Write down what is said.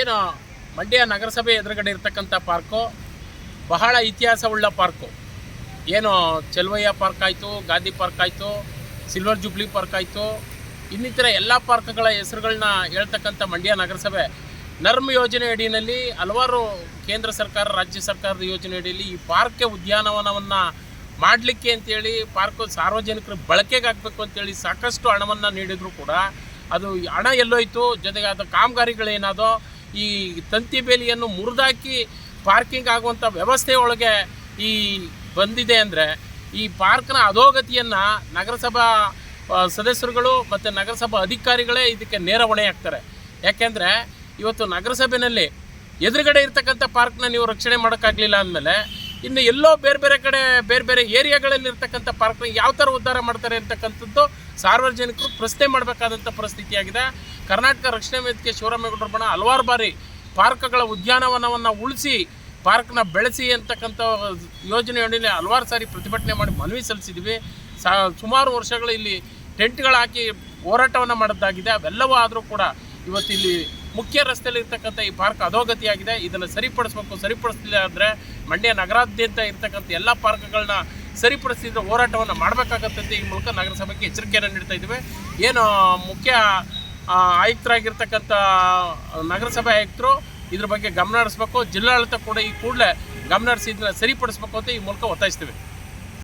ಏನು ಮಂಡ್ಯ ನಗರಸಭೆ ಎದುರುಗಡೆ ಇರ್ತಕ್ಕಂಥ ಪಾರ್ಕು, ಬಹಳ ಇತಿಹಾಸವುಳ್ಳ ಪಾರ್ಕು. ಏನು ಚೆಲುವಯ್ಯ ಪಾರ್ಕ್ ಆಯಿತು, ಗಾಂಧಿ ಪಾರ್ಕ್ ಆಯಿತು, ಸಿಲ್ವರ್ ಜುಬ್ಲಿ ಪಾರ್ಕ್ ಆಯಿತು, ಇನ್ನಿತರ ಎಲ್ಲ ಪಾರ್ಕ್ಗಳ ಹೆಸರುಗಳನ್ನ ಹೇಳ್ತಕ್ಕಂಥ ಮಂಡ್ಯ ನಗರಸಭೆ. ನರ್ಮ್ ಯೋಜನೆ ಅಡಿಯಲ್ಲಿ ಹಲವಾರು ಕೇಂದ್ರ ಸರ್ಕಾರ, ರಾಜ್ಯ ಸರ್ಕಾರದ ಯೋಜನೆ ಅಡಿಯಲ್ಲಿ ಈ ಪಾರ್ಕ್ಗೆ ಉದ್ಯಾನವನವನ್ನು ಮಾಡಲಿಕ್ಕೆ ಅಂತೇಳಿ, ಪಾರ್ಕು ಸಾರ್ವಜನಿಕರ ಬಳಕೆಗೆ ಆಗಬೇಕು ಅಂತೇಳಿ ಸಾಕಷ್ಟು ಹಣವನ್ನು ನೀಡಿದರೂ ಕೂಡ ಅದು ಹಣ ಎಲ್ಲೋಯ್ತು. ಜೊತೆಗೆ ಅದು ಕಾಮಗಾರಿಗಳೇನಾದೋ ಈ ತಂತಿ ಬೇಲಿಯನ್ನು ಮುರಿದಾಕಿ ಪಾರ್ಕಿಂಗ್ ಆಗುವಂಥ ವ್ಯವಸ್ಥೆ ಒಳಗೆ ಈ ಬಂದಿದೆ ಅಂದರೆ ಈ ಪಾರ್ಕ್ನ ಅಧೋಗತಿಯನ್ನು ನಗರಸಭಾ ಸದಸ್ಯರುಗಳು ಮತ್ತು ನಗರಸಭಾ ಅಧಿಕಾರಿಗಳೇ ಇದಕ್ಕೆ ನೇರ ಹೊಣೆ ಆಗ್ತಾರೆ ಯಾಕೆಂದರೆ ಇವತ್ತು ನಗರಸಭೆಯಲ್ಲಿ ಎದುರುಗಡೆ ಇರ್ತಕ್ಕಂಥ ಪಾರ್ಕ್ನ ನೀವು ರಕ್ಷಣೆ ಮಾಡೋಕ್ಕಾಗಲಿಲ್ಲ ಅಂದಮೇಲೆ ಇನ್ನು ಎಲ್ಲೋ ಬೇರೆ ಬೇರೆ ಕಡೆ, ಬೇರೆ ಬೇರೆ ಏರಿಯಾಗಳಲ್ಲಿ ಇರ್ತಕ್ಕಂಥ ಪಾರ್ಕ್ನ ಯಾವ ಥರ ಉದ್ಧಾರ ಮಾಡ್ತಾರೆ ಅಂತಕ್ಕಂಥದ್ದು ಸಾರ್ವಜನಿಕರು ಪ್ರಶ್ನೆ ಮಾಡಬೇಕಾದಂಥ ಪರಿಸ್ಥಿತಿಯಾಗಿದೆ. ಕರ್ನಾಟಕ ರಕ್ಷಣಾ ವೇದಿಕೆ ಶಿವರಾಮೇಗೌಡರ ಬಣ ಹಲವಾರು ಬಾರಿ ಪಾರ್ಕ್ಗಳ ಉದ್ಯಾನವನವನ್ನು ಉಳಿಸಿ, ಪಾರ್ಕ್ನ ಬೆಳೆಸಿ ಅಂತಕ್ಕಂಥ ಯೋಜನೆ ಹಲವಾರು ಸಾರಿ ಪ್ರತಿಭಟನೆ ಮಾಡಿ ಮನವಿ ಸಲ್ಲಿಸಿದ್ವಿ. ಸಾ, ಸುಮಾರು ವರ್ಷಗಳು ಇಲ್ಲಿ ಟೆಂಟ್ಗಳು ಹಾಕಿ ಹೋರಾಟವನ್ನು ಮಾಡೋದಾಗಿದೆ ಅವೆಲ್ಲವೂ ಆದರೂ ಕೂಡ ಇವತ್ತು ಇಲ್ಲಿ ಮುಖ್ಯ ರಸ್ತೆಯಲ್ಲಿ ಇರ್ತಕ್ಕಂಥ ಈ ಪಾರ್ಕ್ ಅಧೋಗತಿಯಾಗಿದೆ. ಇದನ್ನು ಸರಿಪಡಿಸ್ಬೇಕು. ಸರಿಪಡಿಸಲಿಲ್ಲ ಅಂದರೆ ಮಂಡ್ಯ ನಗರಾದ್ಯಂತ ಇರ್ತಕ್ಕಂಥ ಎಲ್ಲ ಪಾರ್ಕ್ಗಳನ್ನ ಸರಿಪಡಿಸಿದ್ರೆ ಹೋರಾಟವನ್ನು ಮಾಡಬೇಕಾಗತ್ತಂತೆ ಈ ಮೂಲಕ ನಗರಸಭೆಗೆ ಎಚ್ಚರಿಕೆಯನ್ನು ನೀಡ್ತಾ ಇದ್ದೀವಿ. ಏನು ಮುಖ್ಯ ಆಯುಕ್ತರಾಗಿರ್ತಕ್ಕಂಥ ನಗರಸಭೆ ಆಯುಕ್ತರು ಇದ್ರ ಬಗ್ಗೆ ಗಮನ ಹರಿಸ್ಬೇಕು. ಜಿಲ್ಲಾಡಳಿತ ಕೂಡ ಈ ಕೂಡಲೇ ಗಮನ ಹರಿಸಿ ಇದನ್ನ ಸರಿಪಡಿಸ್ಬೇಕು ಅಂತ ಈ ಮೂಲಕ ಒತ್ತಾಯಿಸ್ತೀವಿ.